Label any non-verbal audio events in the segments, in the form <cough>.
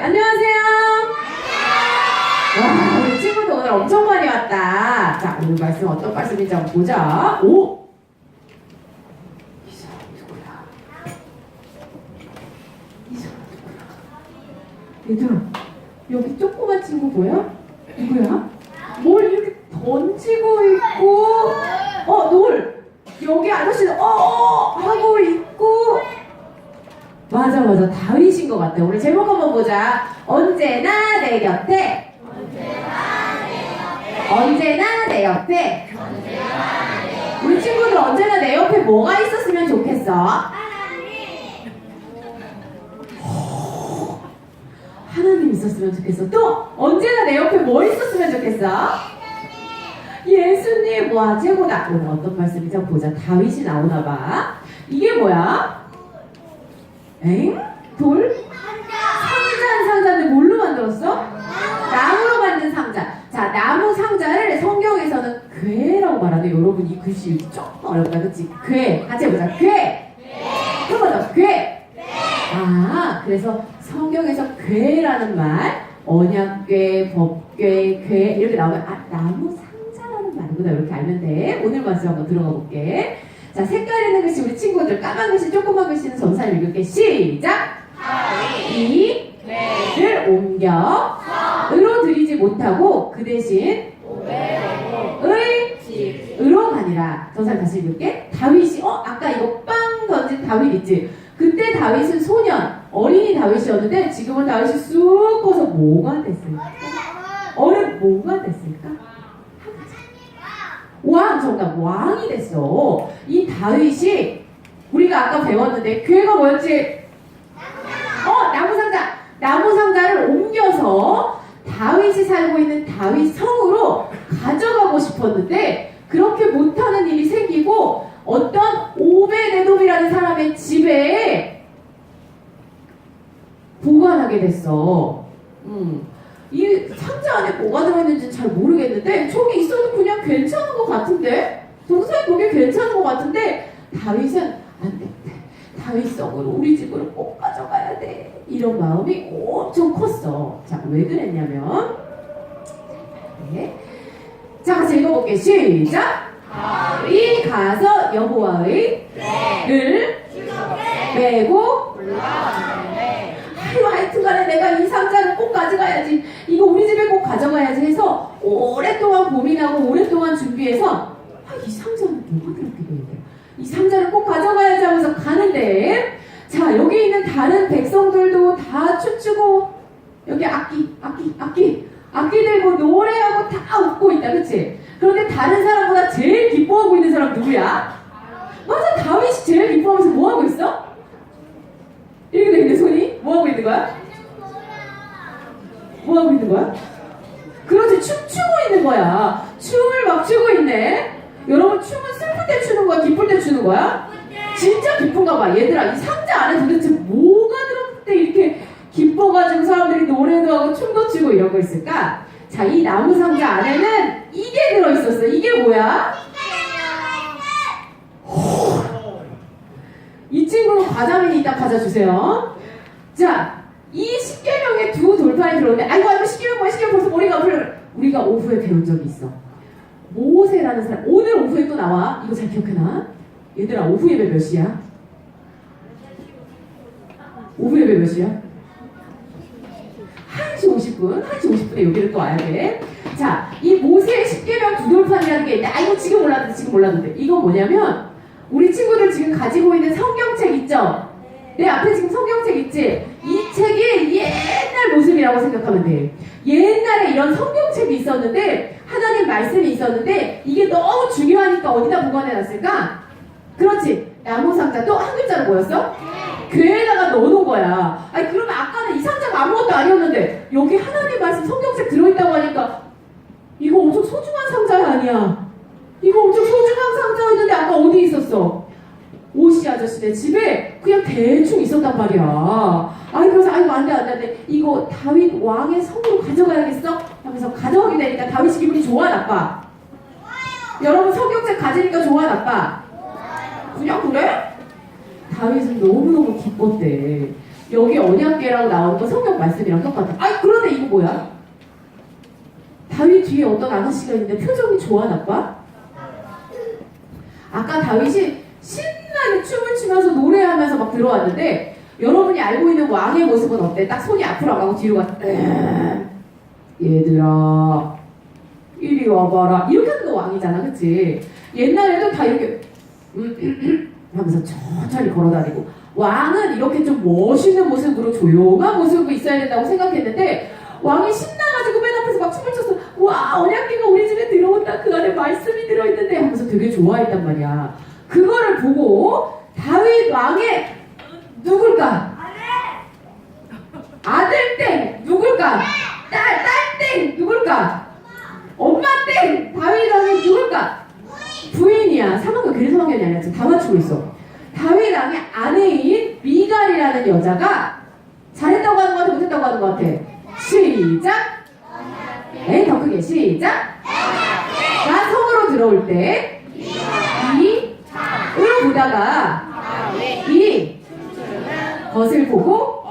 안녕하세요. 와, 우리 친구들 오늘 엄청 많이 왔다. 자, 오늘 말씀 어떤 말씀인지 한번 보자. 오! 얘들아, 여기 조그만 친구 보여? 누구야? 뭘 이렇게 던지고 있고, 어, 놀! 여기 아저씨는 어, 어 하고 있고, 맞아 다윗인 것 같아. 우리 제목 한번 보자. 언제나 내 곁에. 언제나 내 옆에. 우리 친구들 언제나 내 옆에 뭐가 있었으면 좋겠어? 하나님 있었으면 좋겠어. 또 언제나 내 옆에 뭐 있었으면 좋겠어? 예수님 와 최고다. 오늘 어떤 한번 보자. 다윗이 나오나 봐. 이게 뭐야? 엥? 돌? 상자는 상자인데 뭘로 만들었어? 나무로 만든 상자. 자, 나무 상자를 성경에서는 괴라고 말하는데 여러분 이 글씨 조금 어렵다, 그치? 괴. 같이 해보자. 괴. 한 번 더. 괴. 아, 그래서 성경에서 괴라는 말, 언약괴, 법괴, 괴 이렇게 나오면 아, 나무 상자라는 말이구나 이렇게 알면 돼. 오늘 말씀 한번 들어가 볼게. 자, 색깔 있는 글씨 우리 친구들 까만 글씨, 조그만 글씨는 전사님 읽을게. 시작. 이 를 옮겨 으로 드리지 못하고 그 대신 의 으로 가니라. 전사님 다시 읽을게. 다윗이 어 아까 이거 빵 던진 다윗 있지. 그때 다윗은 소년 어린이 다윗이었는데 지금은 다윗이 쑥 커서 뭐가 됐을까? 어른 뭐가 됐을까? 왕 정답 왕이 됐어. 이 다윗이 우리가 아까 배웠는데 괴가 뭐였지? 어 나무 상자 나무 상자를 옮겨서 다윗이 살고 있는 다윗 성으로 가져가고 싶었는데 그렇게 못하는 일이 생기고 어떤 오베네돔이라는 사람의 집에 보관하게 됐어. 음. 이 상자 안에 뭐가 들어있는지 잘 모르겠는데 저기 있어도 그냥 괜찮은 것 같은데 동생이 보기에 괜찮은 것 같은데 다윗은 안 돼. 다윗성으로 우리 집으로 꼭 가져가야 돼. 이런 마음이 엄청 컸어. 자, 왜 그랬냐면 네. 자, 같이 읽어볼게. 시작. 이 가서 여호와의 를 메고 아유 하여튼간에 내가 이 상자를 꼭 가져가야지 이거 우리 집에 꼭 가져가야지 해서 오랫동안 고민하고 오랫동안 준비해서 아, 이 상자는 뭐가 그렇게 되는데 이 상자를 꼭 가져가야지 하면서 가는데 자 여기 있는 다른 백성들도 다 춤추고 여기 악기 악기 악기 악기 들고 노래하고 다 웃고 있다 그치? 그런데 다른 사람보다 제일 기뻐하고 있는 사람 누구야? 맞아 다윗이 제일 기뻐하면서 뭐하고 있어? 이렇게 돼 있는 손이 뭐 하고 있는 거야? 뭐 하고 있는 거야? 그렇지 춤추고 있는 거야 춤을 막 추고 있네 여러분 춤은 슬플 때 추는 거야 기쁠 때 추는 거야? 진짜 기쁜가 봐 얘들아 이 상자 안에 도대체 뭐가 들었을 때 이렇게 기뻐가지고 사람들이 노래도 하고 춤도 추고 이러고 있을까? 자 이 나무 상자 안에는 이게 들어있었어 이게 뭐야? 이 친구는 과자맨이 있다 과자 주세요. 자, 이 십계명의 두 돌판이 들어오는데, 아이고, 아이고, 십계명 뭐야, 십계명 벌써 머리가 아프려. 우리가 오후에 배운 적이 있어. 모세라는 사람, 오늘 오후에 또 나와. 이거 잘 기억해놔. 얘들아, 오후 예배 몇 시야? 오후 예배 몇 시야? 1시 50분, 1시 50분에 여기를 또 와야 돼. 자, 이 모세의 십계명 두 돌판이라는 게 있는데, 아, 이거 지금 몰랐는데, 지금 몰랐는데. 이건 뭐냐면, 우리 친구들 지금 가지고 있는 성경책 있죠? 내 앞에 지금 성경책 있지? 이 책이 옛날 모습이라고 생각하면 돼. 옛날에 이런 성경책이 있었는데, 하나님 말씀이 있었는데, 이게 너무 중요하니까 어디다 보관해놨을까? 그렇지. 나무 상자 또 한 글자로 뭐였어? 괴에다가 넣어놓은 거야. 아니, 그러면 아까는 이 상자가 아무것도 아니었는데, 여기 하나님 말씀 성경책 들어있다고 하니까, 이거 엄청 소중한 상자 아니야. 이거 엄청 소중한 상자였는데 아까 어디 있었어? 아저씨네 집에 그냥 대충 있었단 말이야. 아니 그래서 아이고 안돼 안돼 안돼 이거 다윗 왕의 성으로 가져가야겠어 하면서 가져가게 되니까 다윗이 기분이 좋아 나빠? 여러분 성경책 가지니까 좋아 나빠? 그냥 그래? 다윗은 너무너무 기뻤대. 여기 언약계라고 나오는 거 성경 말씀이랑 똑같아. 아 그런데 이거 뭐야? 다윗 뒤에 어떤 아가씨가 있는데 표정이 좋아 나빠? 아까 다윗이 신나게 춤을 추면서 노래하면서 막 들어왔는데 여러분이 알고 있는 왕의 모습은 어때? 딱 손이 앞으로 안 가고 뒤로 가. 에, 얘들아 이리 와봐라 이렇게 하는 거 왕이잖아 그치? 옛날에도 다 이렇게 음, <clears throat> 하면서 천천히 걸어다니고 왕은 이렇게 좀 멋있는 모습으로 조용한 모습으로 있어야 된다고 생각했는데 왕이 신나가지고 맨 앞에서 막 춤을 췄어 와 언약기가 우리 집에 들어온다 그 안에 말씀이 들어있는데 하면서 되게 좋아했단 말이야 그거를 보고 다윗 왕의 누굴까? 아들 땡 누굴까? 딸, 딸 땡 누굴까? 엄마 땡 다윗 왕의 누굴까? 부인이야. 상황은 그래서 상황이 아니라 지금 다 맞추고 있어. 다윗 왕의 아내인 미갈이라는 여자가 잘했다고 하는 것 같아, 못했다고 하는 것 같아. 시작. 네, 더 크게 시작. 나 성으로 들어올 때 이으로 보다가 이 것을 보고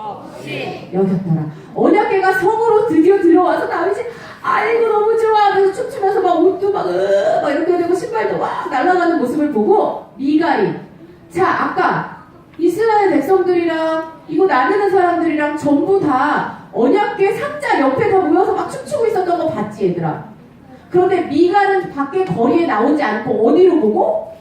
여겼더라. 언약계가 성으로 드디어 들어와서 다윗이 아이고 너무 좋아. 하면서 춤추면서 막 옷도 막, 으, 막 이렇게 되고 신발도 막 날아가는 모습을 보고 미갈이 자 아까 이스라엘 백성들이랑 이거 나르는 사람들이랑 전부 다 언약계 상자 옆에 다 모여서 막 춤추고 있었던 거 봤지 얘들아? 그런데 미갈은 밖에 거리에 나오지 않고 어디로 보고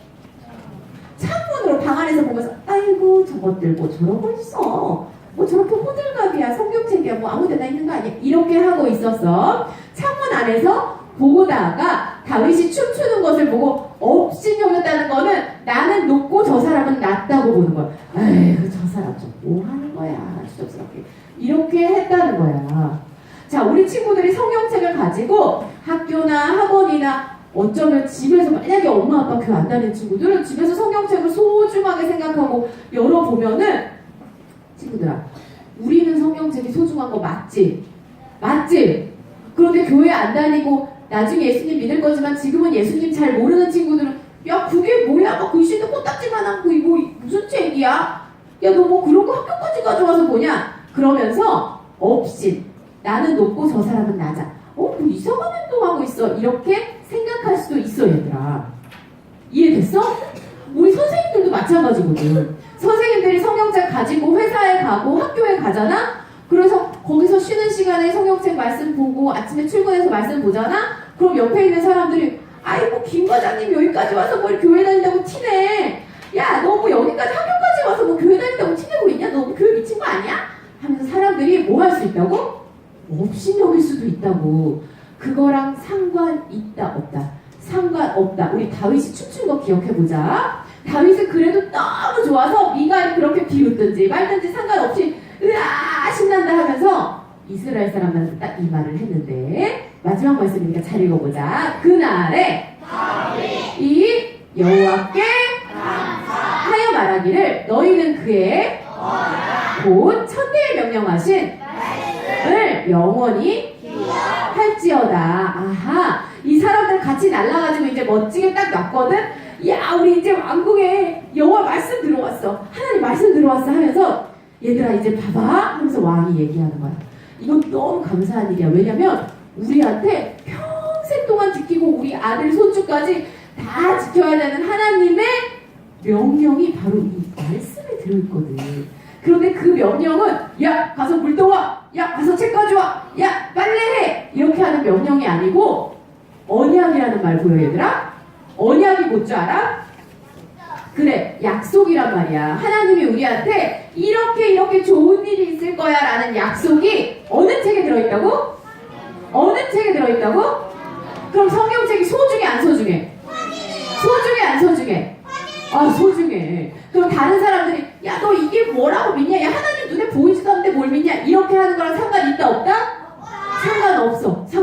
창문으로 방 안에서 보면서 아이고 저것들 뭐걸 써. 뭐 저렇게 호들갑이야. 성경책이야. 뭐 아무데나 있는 거 아니야. 이렇게 하고 있었어. 창문 안에서 보다가 다윗이 춤추는 것을 보고 업신 여겼다는 거는 나는 높고 저 사람은 낮다고 보는 거야. 에휴 저 사람 좀뭐 하는 거야? 추접스럽게. 이렇게 했다는 거야. 자 우리 친구들이 성경책을 가지고 학교나 학원이나 어쩌면 집에서 만약에 엄마 아빠 교회 안 다니는 친구들은 집에서 성경책을 소중하게 생각하고 열어보면은 친구들아 우리는 성경책이 소중한 거 맞지? 맞지? 그런데 교회 안 다니고 나중에 예수님 믿을 거지만 지금은 예수님 잘 모르는 친구들은 야 그게 뭐야 막 글씨도 코딱지만한 거 이거 무슨 책이야? 야 너 뭐 그런 거 학교까지 가져와서 보냐? 그러면서 없이 나는 높고 저 사람은 낮아 어? 뭐 이상한 행동하고 있어 이렇게 생각할 수도 있어 얘들아. 이해됐어? 우리 선생님들도 마찬가지거든. 선생님들이 성경책 가지고 회사에 가고 학교에 가잖아? 그래서 거기서 쉬는 시간에 성경책 말씀 보고 아침에 출근해서 말씀 보잖아? 그럼 옆에 있는 사람들이 아이고 김 과장님 여기까지 와서 뭘 교회 다닌다고 티내. 야 너 뭐 여기까지 학교까지 와서 뭐 교회 다닌다고 티내고 있냐? 너 교회 미친 거 아니야? 하면서 사람들이 뭐 할 수 있다고? 업신여길 수도 있다고. 그거랑 상관 있다 없다 상관없다. 우리 다윗이 춤춘 거 기억해보자. 다윗은 그래도 너무 좋아서 미갈이 그렇게 비웃든지 말든지 상관없이 으아 신난다 하면서 이스라엘 사람들한테 딱 이 말을 했는데 마지막 말씀이니까 잘 읽어보자. 그날에 이 여호와께 하여 말하기를 너희는 그의 곧 천대에 명령하신 을 영원히 할지어다. 아하, 이 사람들 같이 날라가지고 이제 멋지게 딱 놨거든. 야, 우리 이제 왕궁에 여호와 말씀 들어왔어. 하나님 말씀 들어왔어 하면서 얘들아 이제 봐봐 하면서 왕이 얘기하는 거야. 이건 너무 감사한 일이야. 왜냐면 우리한테 평생 동안 지키고 우리 아들 손주까지 다 지켜야 되는 하나님의 명령이 바로 이 말씀에 들어있거든. 그런데 그 명령은 야 가서 물 떠와 야 가서 책 가져와 야 빨래해 이렇게 하는 명령이 아니고 언약이라는 말 보여 얘들아 언약이 뭔줄 알아? 그래 약속이란 말이야 하나님이 우리한테 이렇게 이렇게 좋은 일이 있을 거야 라는 약속이 어느 책에 들어있다고? 어느 책에 들어있다고? 그럼 성경책이 소중해 안 소중해? 소중해 안 소중해? 아 소중해. 그럼 다른 사람들이 야 너 이게 뭐라고 믿냐? 야 하나님 눈에 보이지도 않는데 뭘 믿냐? 이렇게 하는 거랑 상관 있다 없다?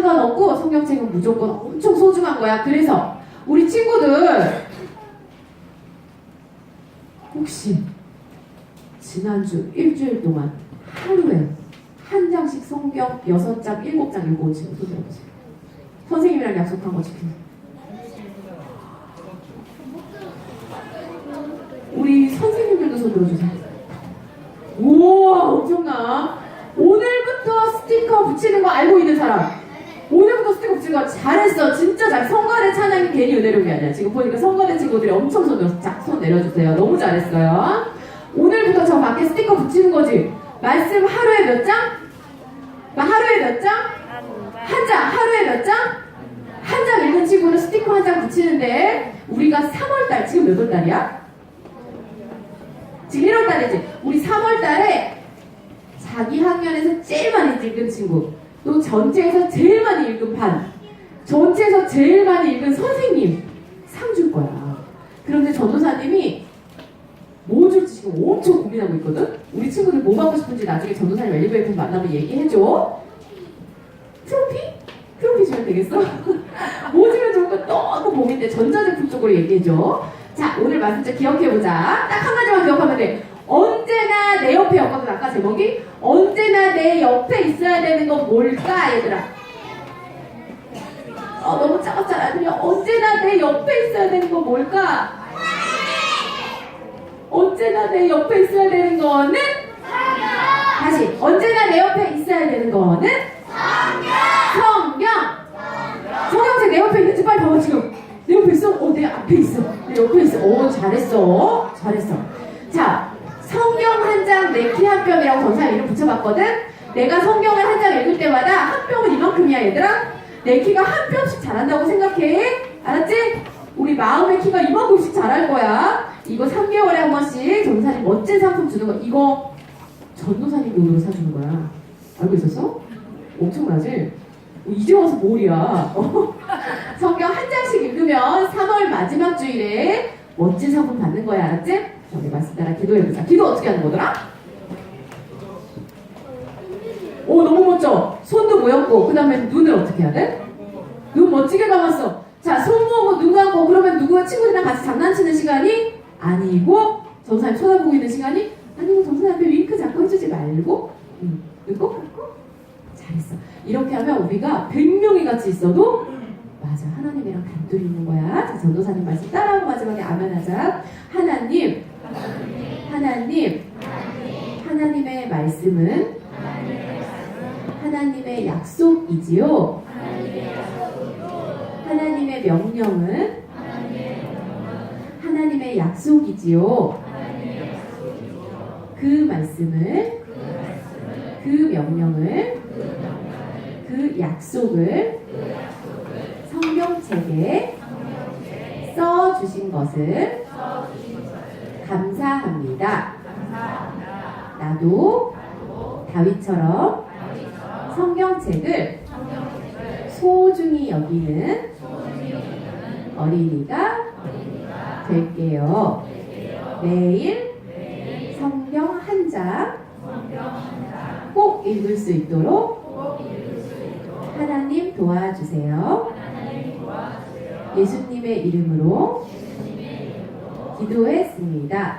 상관없고 성경책은 무조건 엄청 소중한 거야. 그래서 우리 친구들 혹시 지난주 일주일 동안 하루에 한 장씩 성경 여섯 장, 일곱 장손 들어보세요. 선생님이랑 약속한 거 지키세요. 우리 선생님들도 손 들어주세요. 우와, 엄청 붙이는 거 알고 있는 사람. 오늘부터 스티커 붙이는 거 잘했어. 진짜 잘. 성가대 찬양이 괜히 은혜로운 게 아니야. 지금 보니까 성가대 친구들이 엄청 손 쫙손 내려주세요. 너무 잘했어요. 오늘부터 저 밖에 스티커 붙이는 거지. 말씀 하루에 몇 장? 하루에 몇 장? 한 장. 하루에 몇 장? 한 장 읽은 친구는 스티커 한 장 붙이는데 우리가 3월달 지금 몇 월 달이야? 지금 1월달이지. 우리 3월달에 자기 학년에서 제일 많이 읽은 친구, 또 전체에서 제일 많이 읽은 반, 전체에서 제일 많이 읽은 선생님 상 줄 거야. 그런데 전도사님이 뭐 줄지 지금 엄청 고민하고 있거든? 우리 친구들 뭐 받고 싶은지 나중에 전도사님 엘리베이터 만나면 얘기해줘. 트로피? 트로피 주면 되겠어? <laughs> 뭐 주면 좋을까 너무 고민돼. 전자제품 쪽으로 얘기해줘. 자, 오늘 말씀 좀 기억해보자. 딱 한 가지만 기억하면 돼. 언제나 내 옆에 였거든, 아까 제목이. 언제나 내 옆에 있어야 되는 건 뭘까, 얘들아? 어, 너무 작았잖아. 그냥 언제나 내 옆에 있어야 되는 건 뭘까? 언제나 내 옆에 있어야 되는 거는? 다시. 언제나 내 옆에 있어야 되는 거는? 성경! 성경책 내 옆에 있는지 빨리 봐봐, 지금. 내 옆에 있어? 어, 내 앞에 있어. 내 옆에 있어. 어, 잘했어. 잘했어. 자, 성경 한 장, 내 키 한 뼘이라고 전사 이름 붙여봤거든? 내가 성경을 한 장 읽을 때마다 한 뼘은 이만큼이야, 얘들아. 내 키가 한 뼘씩 자란다고 생각해. 알았지? 우리 마음의 키가 이만큼씩 자랄 거야. 이거 3개월에 한 번씩 전사님 멋진 상품 주는 거. 이거 전도사님 돈으로 사주는 거야. 알고 있었어? 엄청나지? 어, 이제 와서 뭘이야. 어? <laughs> 성경 한 장씩 읽으면 3월 마지막 주일에 멋진 상품 받는 거야. 알았지? 자, 우리 말씀 따라 기도해보자. 기도 어떻게 하는 거더라? 오, 너무 멋져. 손도 모였고, 그 다음에 눈을 어떻게 해야 돼? 눈 멋지게 감았어. 자, 손 모으고 눈 감고, 그러면 누구가 친구들이랑 같이 장난치는 시간이 아니고, 전사님 쳐다보고 있는 시간이 아니고, 전사님한테 윙크 자꾸 해주지 말고, 음, 눈꼭 감고, 잘했어. 이렇게 하면 우리가 100명이 같이 있어도 맞아. 하나님이랑 단둘이 있는 거야. 자, 전도사님 말씀 따라하고 마지막에 아멘 하자. 하나님, 하나님, 하나님의 말씀은 하나님의 약속이지요. 하나님의 명령은 하나님의 약속이지요. 그 말씀을 그 명령을 그 약속을 성경책에 써 주신 것을 감사합니다. 나도 다윗처럼 성경책을 소중히 여기는 어린이가 될게요. 매일 성경 한 장 꼭 읽을 수 있도록 하나님 도와주세요. 예수님의 이름으로 기도했습니다.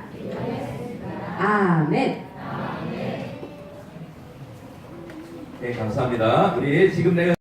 아멘. 네, 감사합니다. 우리 지금 내가